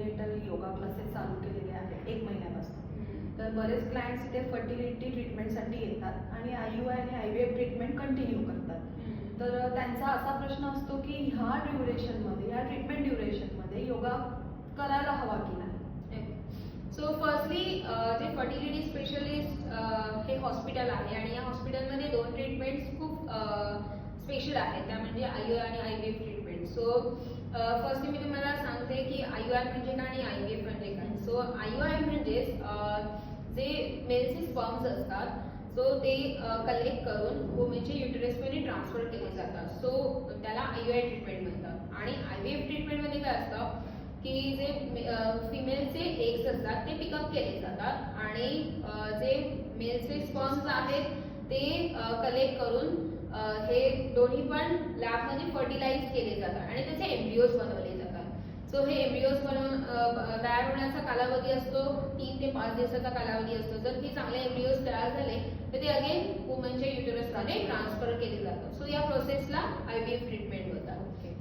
Prenatal yoga classes चालू केलेले आहेत एक महिन्यापासून. तर बरेच क्लायंट्स इथे फर्टिलिटी ट्रीटमेंटसाठी येतात आणि आय यू आय आणि I V F treatment continue करतात. तर त्यांचा असा प्रश्न असतो की ह्या ड्युरेशनमध्ये ह्या ट्रीटमेंट ड्युरेशनमध्ये योगा करायला हवा की नाही? सो फर्स्टली जे फर्टिलिटी स्पेशलिस्ट हे हॉस्पिटल आहे आणि या हॉस्पिटलमध्ये दोन ट्रीटमेंट्स खूप स्पेशल आहेत. त्या म्हणजे आय आणि I V F treatment so firstly मी तुम्हाला सांग आय म्हणजे काय आणि आय वी एफ म्हणजे काय सो आय आय म्हणजेच जे मेल्स स्पर्म्स असतात सो ते कलेक्ट करून वुमेनच्या युटरसमध्ये ट्रान्सफर केले जातात. सो त्याला आय आय ट्रीटमेंट म्हणतात. आणि आय व्ही एफ ट्रीटमेंटमध्ये काय असतं की जे फिमेलचे एग्स असतात ते पिकअप केले जातात. आणि जे मेल्सचे स्पॉन्स आहेत ते कलेक्ट करून हे दोन्ही पण लॅबमध्ये फर्टिलाइज केले जातात. आणि त्याचे एम्ब्रिओज बनवले जातात. सो हे एम्ब्रिओज बनवून ब- तयार होण्याचा कालावधी असतो तीन ते पाच दिवसाचा कालावधी असतो. जर हे चांगले एम्ब्रिओज तयार झाले तर ते अगेन वुमनच्या युटरसमध्ये ट्रान्सफर केले जातात. सो या प्रोसेसला आय व्ही एफ ट्रीटमेंट होतात okay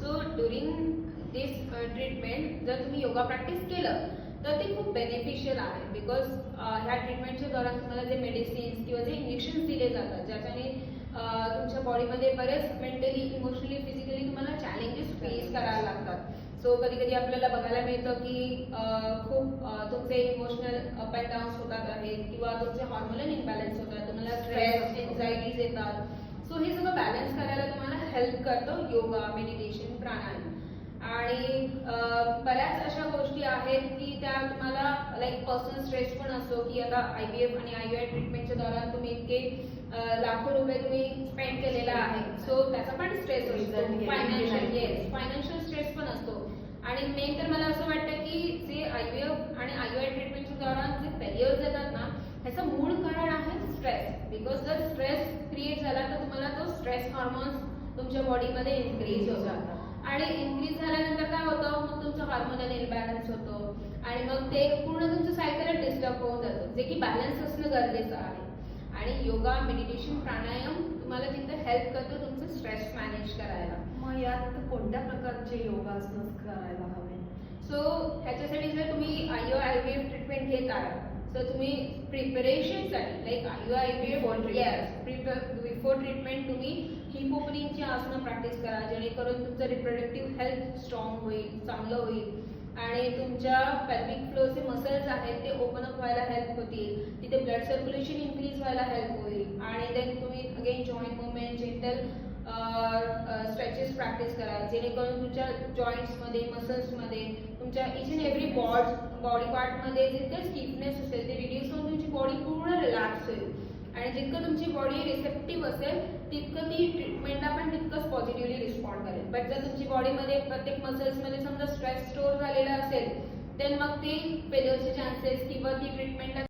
so during this treatment जर तुम्ही योगा प्रॅक्टिस केलं तर ते खूप बेनिफिशियल आहे. बिकॉज ह्या ट्रीटमेंटच्या दौरान तुम्हाला जे मेडिसिन्स किंवा जे इंजेक्शन्स दिले जातात ज्याच्याने तुमच्या बॉडीमध्ये बरेच मेंटली इमोशनली सो कधी कधी आपल्याला बघायला मिळतं की खूप तुमचे इमोशनल अप अँड डाऊन्स होतात आहेत किंवा तुमचे हॉर्मोनल इम्बॅलन्स होतात तुम्हाला स्ट्रेस एन्झायटीज येतात. सो हे सगळं बॅलन्स करायला तुम्हाला हेल्प करतं योगा मेडिटेशन प्राणायाम. आणि बऱ्याच अशा गोष्टी आहेत की त्या तुम्हाला लाईक पर्सनल स्ट्रेस पण असतो की आता आय बी एफ आणि आय यू आय ट्रीटमेंटच्या दौरान तुम्ही इतके लाखो रुपये तुम्ही स्पेंड केलेला आहे. सो त्याचा पण स्ट्रेस गेला. फायनान्शियल येस फायनान्शियल स्ट्रेस पण असतो आणि मेन तर मला असं वाटतं की जे आय एफ आणि आय यू आय ट्रीटमेंटच्या दौरान जे फेलियर्स येतात ना ह्याचं मूळ कारण आहे स्ट्रेस बिकॉज जर स्ट्रेस क्रिएट झाला तर तुम्हाला तो स्ट्रेस हॉर्मोन्स तुमच्या बॉडीमध्ये इन्क्रीज होतात. आणि इन्क्रीज झाल्यानंतर काय होतं? मग तुमचं हार्मोनल इम्बॅलन्स होतो. आणि मग ते पूर्ण तुमचं सायकल डिस्टर्ब होऊन जातं. जे की बॅलन्स असणं गरजेचं आहे. आणि योगा मेडिटेशन प्राणायाम तुम्हाला तिथं हेल्प करतो तुमचं स्ट्रेस मॅनेज करायला. मग यात कोणत्या प्रकारचे योगासनं करायला हवे. सो ह्याच्यासाठी जर तुम्ही I I V F treatment घेत आहात तर तुम्ही प्रिपरेशनसाठी like I I V F treatment. Yes before treatment तुम्ही हिप ओपनिंगची आसनं प्रॅक्टिस करा जेणेकरून तुमचं रिप्रोडक्टिव्ह हेल्थ स्ट्रॉंग होईल चांगलं होईल. आणि तुमच्या पेल्विक फ्लोचे मसल्स आहेत ते ओपन अप व्हायला हेल्प होतील. तिथे ब्लड सर्क्युलेशन इन्क्रीज व्हायला हेल्प होईल. आणि देन तुम्ही अगेन जॉईंट मुवमेंट जे प्रॅक्टिस करा जेणेकरून तुमच्या जॉईंट्समध्ये मसल्समध्ये तुमच्या each and every bod body पार्टमध्ये जितकं स्टिफनेस असेल ते रिड्यूस होऊन तुमची बॉडी पूर्ण रिलॅक्स होईल. आणि जितकं तुमची बॉडी रिसेप्टिव्ह असेल तितकं ती ट्रीटमेंटला पण तितकंच पॉझिटिव्हली रिस्पॉन्ड करेल. बट जर तुमची बॉडीमध्ये प्रत्येक मसल्समध्ये समजा स्ट्रेस स्टोर झालेला असेल देन मग ते फेल्युअरचे चान्सेस किंवा ती ट्रीटमेंटला